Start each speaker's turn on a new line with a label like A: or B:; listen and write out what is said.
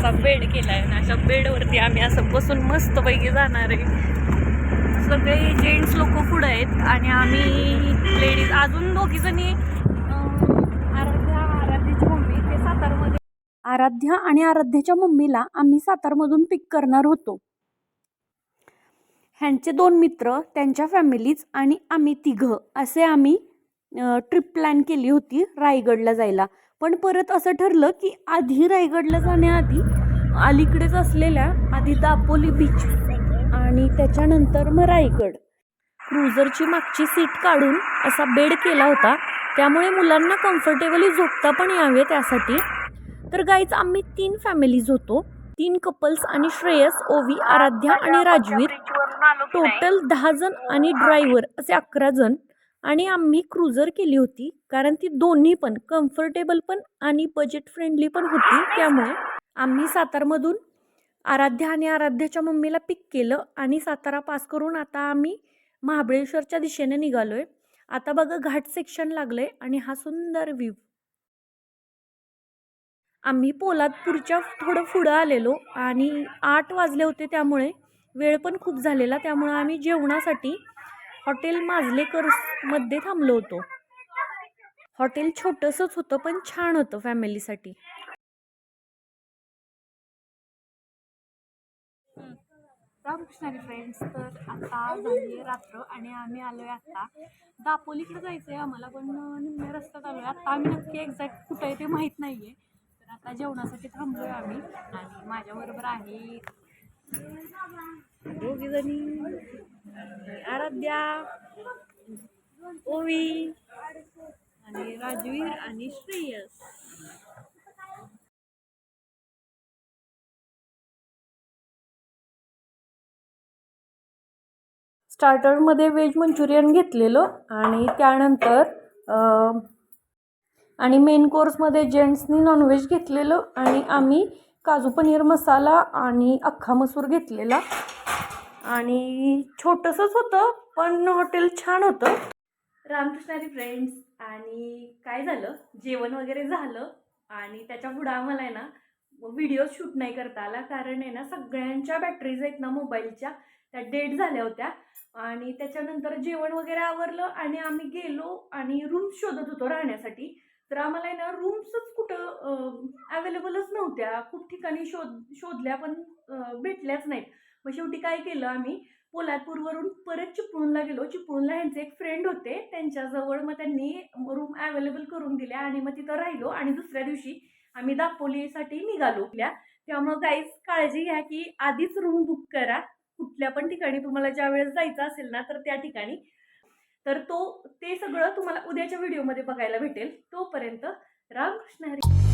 A: असा बेड केलाय आणि अशा बेडवरती आम्ही असं बसून मस्तपैकी जाणार आहे. सगळे जेंट्स लोक पुढे आहेत आणि आम्ही लेडीज अजून दोघी जणी आराध्या आराध्याची मम्मी ते सातारमध्ये.
B: आराध्या आणि आराध्याच्या मम्मीला आम्ही सातारमधून पिक करणार होतो. ह्यांचे दोन मित्र त्यांच्या फॅमिलीज आणि आम्ही तिघं असे आम्ही ट्रिप प्लॅन केली होती रायगडला जायला. पण परत असं ठरलं की आधी रायगडला जाण्याआधी अलीकडेच असलेल्या आधी दापोली बीच आणि त्याच्यानंतर मग रायगड क्रुझरची मागची सीट काढून असा बेड केला होता. त्यामुळे मुलांना कम्फर्टेबली झोपता पण यावे त्यासाठी. तर गाईज आम्ही तीन फॅमिलीज होतो. तीन कपल्स आणि श्रेयस ओवी आराध्या आणि राजवीर. टोटल दहा जण आणि ड्रायव्हर असे अकरा जण. आणि आम्ही क्रुझर केली होती. कारण ती दोन्ही पण कम्फर्टेबल पण आणि बजेट फ्रेंडली पण होती. त्यामुळे आम्ही सातारमधून आराध्या आणि आराध्याच्या मम्मीला पिक केलं आणि सातारा पास करून आता आम्ही महाबळेश्वरच्या दिशेने निघालो आहे आता बघा घाट सेक्शन लागलं आहे आणि हा सुंदर व्ह्यू आम्ही पोलादपूरच्या थोडं पुढं आलेलो आणि आठ वाजले होते त्यामुळे वेळ पण खूप झालेला त्यामुळे आम्ही जेवणासाठी हॉटेल माजलेकर्समध्ये थांबलो होतो. हॉटेल छोटंसंच होतं पण छान होतं फॅमिलीसाठी.
A: रामकृष्णारी फ्रेंड्स तर आता झाली रात्र आणि आम्ही आलो आहे आत्ता दापोलीकडे जायचं आहे आम्हाला पण निम्म्या रस्त्यात आलो आहे आत्ता आम्ही नक्की एक्झॅक्ट कुठं आहे ते माहीत नाही आहे तर आता जेवणासाठी थांबलो आहे आम्ही आणि माझ्याबरोबर आहे दोघीजणी आराध्या ओवी आणि राजवीर आणि श्रेयस.
B: स्टार्टरमध्ये व्हेज मंचुरियन घेतलेलं आणि त्यानंतर आणि मेन कोर्समध्ये जेंट्सनी नॉनव्हेज घेतलेलं आणि आम्ही काजू पनीर मसाला आणि अख्खा मसूर घेतलेला. आणि छोटंसंच होतं पण हॉटेल छान होतं.
A: रामकृष्णारी फ्रेंड्स आणि काय झालं जेवण वगैरे झालं आणि त्याच्या पुढं आम्हाला आहे ना व्हिडिओ शूट नाही करता आला. कारण आहे ना सगळ्यांच्या बॅटरीज आहेत ना मोबाईलच्या त्या डेट झाल्या होत्या. आणि त्याच्यानंतर जेवण वगैरे आवरलं आणि आम्ही गेलो आणि रूम्स शोधत होतो राहण्यासाठी. तर आम्हाला आहे ना रूम्सच कुठं अवेलेबलच नव्हत्या. खूप ठिकाणी शोध शोधल्या पण भेटल्याच नाहीत. मग शेवटी काय केलं आम्ही पोलादपूरवरून परत चिपळूणला गेलो. चिपळूणला ह्यांचे एक फ्रेंड होते. त्यांच्याजवळ मग त्यांनी रूम अवेलेबल करून दिल्या आणि मग तिथं राहिलो आणि दुसऱ्या दिवशी आम्ही दापोलीसाठी निघालो. त्यामुळं काहीच काळजी घ्या की आधीच रूम बुक करा. कुठल्या पण ठिकाणी तुम्हाला ज्या वेळेस जायचं असेल ना तर त्या ठिकाणी. तर तो ते सगळं तुम्हाला उद्याच्या व्हिडिओमध्ये बघायला भेटेल. तोपर्यंत रामकृष्ण हरी